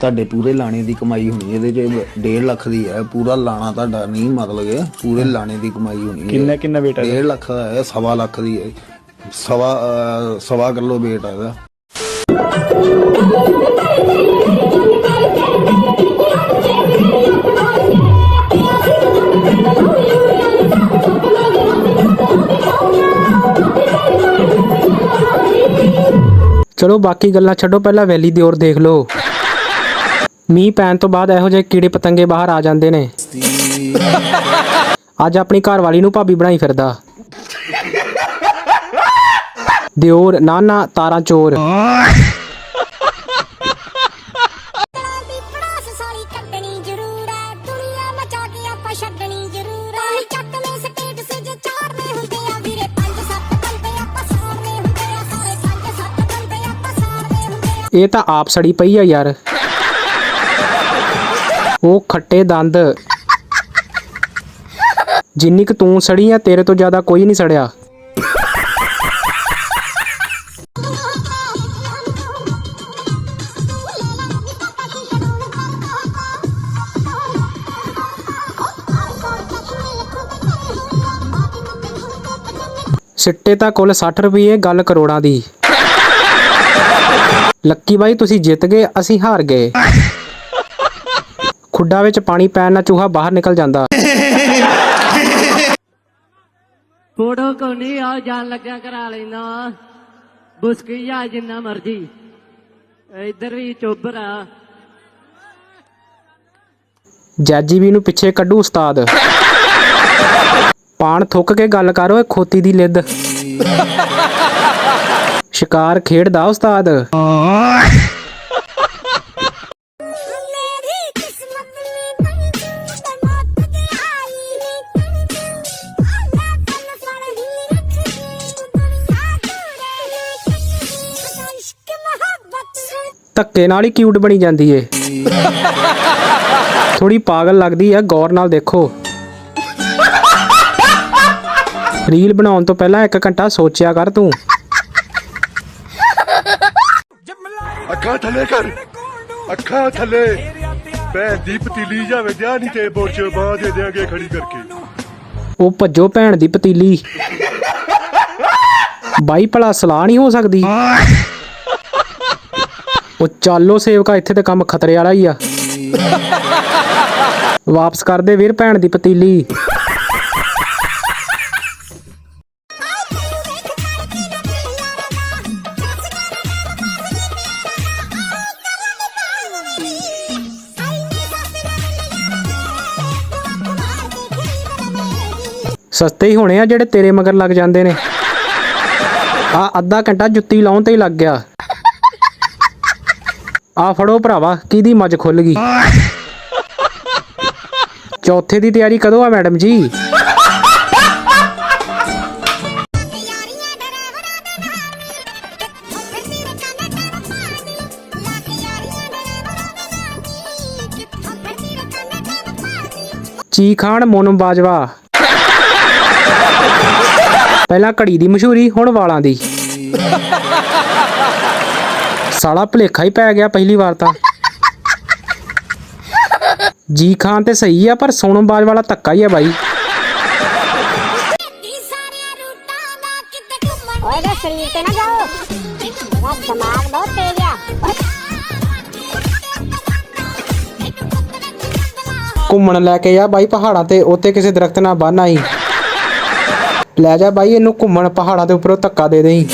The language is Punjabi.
ਤੁਹਾਡੇ ਪੂਰੇ ਲਾਣੇ ਦੀ ਕਮਾਈ ਹੋਣੀ ਇਹਦੇ ਚ 1.5 ਲੱਖ ਦੀ ਹੈ ਪੂਰਾ ਲਾਣਾ ਤੁਹਾਡਾ ਨਹੀਂ ਮਤਲਬ ਹੈ ਪੂਰੇ ਲਾਣੇ ਦੀ ਕਮਾਈ ਹੋਣੀ ਹੈ। ਕਿੰਨਾ ਕਿੰਨਾ ਹੈ 1.5 ਲੱਖ ਦਾ ਹੈ ਸਵਾ ਲੱਖ ਦੀ ਹੈ ਸਵਾ ਸਵਾ ਕਿਲੋ weight ਹੈ ਇਹਦਾ। ਚਲੋ ਬਾਕੀ ਗੱਲਾਂ ਛੱਡੋ ਪਹਿਲਾਂ ਵੈਲੀ ਦੀ ਔਰ ਦੇਖ ਲਓ। ਮੀਂਹ ਪੈਣ ਤੋਂ ਬਾਅਦ ਇਹੋ ਜਿਹੇ ਕੀੜੇ ਪਤੰਗੇ ਬਾਹਰ ਆ ਜਾਂਦੇ ਨੇ। ਅੱਜ ਆਪਣੀ ਘਰ ਵਾਲੀ ਨੂੰ ਭਾਬੀ ਬਣਾਈ ਫਿਰਦਾ। ਦਿਓਰ, ਨਾਨਾ, ਤਾਰਾਂ ਚੋਰ। ਇਹ ਤਾਂ ਆਪ ਸੜੀ ਪਈ ਆ ਯਾਰ। ਉਹ ਖੱਟੇ ਦੰਦ। ਜਿੰਨੀ ਕੁ ਤੂੰ ਸੜੀ ਆ, ਤੇਰੇ ਤੋਂ ਜ਼ਿਆਦਾ ਕੋਈ ਨਹੀਂ ਸੜਿਆ। ਸਿੱਟੇ ਤਾਂ ਕੁੱਲ 60 ਰੁਪਏ ਗੱਲ ਕਰੋੜਾਂ ਦੀ। ਲੱਕੀ ਬਾਈ, ਤੁਸੀਂ ਜਿੱਤ ਗਏ, ਅਸੀਂ ਹਾਰ ਗਏ। ਖੁੱਡਾ ਵਿੱਚ ਪਾਣੀ ਪੈਣ ਨਾਲ ਚੂਹਾ ਬਾਹਰ ਨਿਕਲ ਜਾਂਦਾ। ਫੋਟੋ ਕੋਨੀ ਆ ਜਾਣ ਲੱਗਿਆ ਕਰਾ ਲੈਣਾ। ਬੁਸਕੀ ਜਾ ਜਿੰਨਾ ਮਰਜ਼ੀ। ਇੱਧਰ ਵੀ ਚੋਬਰ ਆ। ਜੈਜੀ ਵੀ ਨੂੰ ਪਿੱਛੇ ਕੱਢੂ ਉਸਤਾਦ। ਪਾਣ ਥੁੱਕ ਕੇ ਗੱਲ ਕਰ ਓਏ ਖੋਤੀ ਦੀ ਲਿੱਦ। ਸ਼ਿਕਾਰ ਖੇਡਦਾ ਉਸਤਾਦ। ਧੱਕੇ ਨਾਲ ਹੀ ਕਿਊਟ ਬਣੀ ਜਾਂਦੀ ਏ। ਥੋੜੀ ਪਾਗਲ ਲੱਗਦੀ ਆ ਗੌਰ ਨਾਲ ਦੇਖੋ। ਰੀਲ ਬਣਾਉਣ ਤੋਂ ਪਹਿਲਾਂ ਇੱਕ ਘੰਟਾ ਸੋਚਿਆ ਕਰ ਤੂੰ। ਅੱਖਾਂ ਥੱਲੇ ਕਰ। ਅੱਖਾਂ ਥੱਲੇ। ਭੈਣ ਦੀ ਪਤੀਲੀ ਜਾਵੇ ਜਾ ਨਹੀਂ ਤੇ ਬੋਚ ਬਾਹ ਦੇ ਦਿਆਂਗੇ ਖੜੀ ਕਰਕੇ। ਉਹ ਭੱਜੋ ਭੈਣ ਦੀ ਪਤੀਲੀ। ਬਾਈ ਭਲਾ ਸਲਾਹ ਨਹੀਂ ਹੋ ਸਕਦੀ। ਉਹ ਚਾਲੋ ਸੇਵਕਾ ਇੱਥੇ ਤਾਂ ਕੰਮ ਖਤਰੇ ਵਾਲਾ ਹੀ ਆ। ਵਾਪਸ ਕਰ ਦੇ ਵੀਰ ਭੈਣ ਦੀ ਪਤੀਲੀ। ਸਸਤੇ ਹੀ ਹੋਣੇ ਆ ਜਿਹੜੇ ਤੇਰੇ ਮਗਰ ਲੱਗ ਜਾਂਦੇ ਨੇ। ਆ ਅੱਧਾ ਘੰਟਾ ਜੁੱਤੀ ਲਾਉਣ ਤੇ ਹੀ ਲੱਗ ਗਿਆ। ਆ ਫੜੋ ਭਰਾਵਾ, ਕਿਹਦੀ ਮੱਝ ਖੁੱਲ ਗਈ? ਚੌਥੇ ਦੀ ਤਿਆਰੀ ਕਦੋਂ ਆ ਮੈਡਮ ਜੀ? ਚੀ ਖਾਨ ਮੋਨਮ ਬਾਜਵਾ। ਪਹਿਲਾਂ ਘੜੀ ਦੀ ਮਸ਼ਹੂਰੀ, ਹੁਣ ਵਾਲਾਂ ਦੀ। ਸਾਲਾ ਭਲੇਖਾ ਹੀ ਪੈ ਗਿਆ ਪਹਿਲੀ ਵਾਰ ਤਾਂ। ਜੀ ਖਾਨ ਤੇ ਸਹੀ ਆ ਪਰ ਸੋਨਮ ਬਾਜਵਾ ਵਾਲਾ ਧੱਕਾ ਹੀ ਆ ਬਾਈ। ਓਏ ਵੇ ਸਰੀਰ ਤੇ ਨਾ ਜਾਓ। ਤੇਰਾ ਦਿਮਾਗ ਬਹੁਤ ਤੇਜ਼ ਆ। ਘੁੰਮਣ ਲੈ ਕੇ ਜਾ ਬਾਈ ਪਹਾੜਾਂ ਤੇ ਉੱਥੇ ਕਿਸੇ ਦਰਖਤ ਨਾਲ ਬੰਨ ਆਈ। ਲੈ ਜਾ ਬਾਈ ਇਹਨੂੰ ਘੁੰਮਣ ਪਹਾੜਾਂ ਦੇ ਉੱਪਰੋਂ ਧੱਕਾ ਦੇ ਦੇਈ।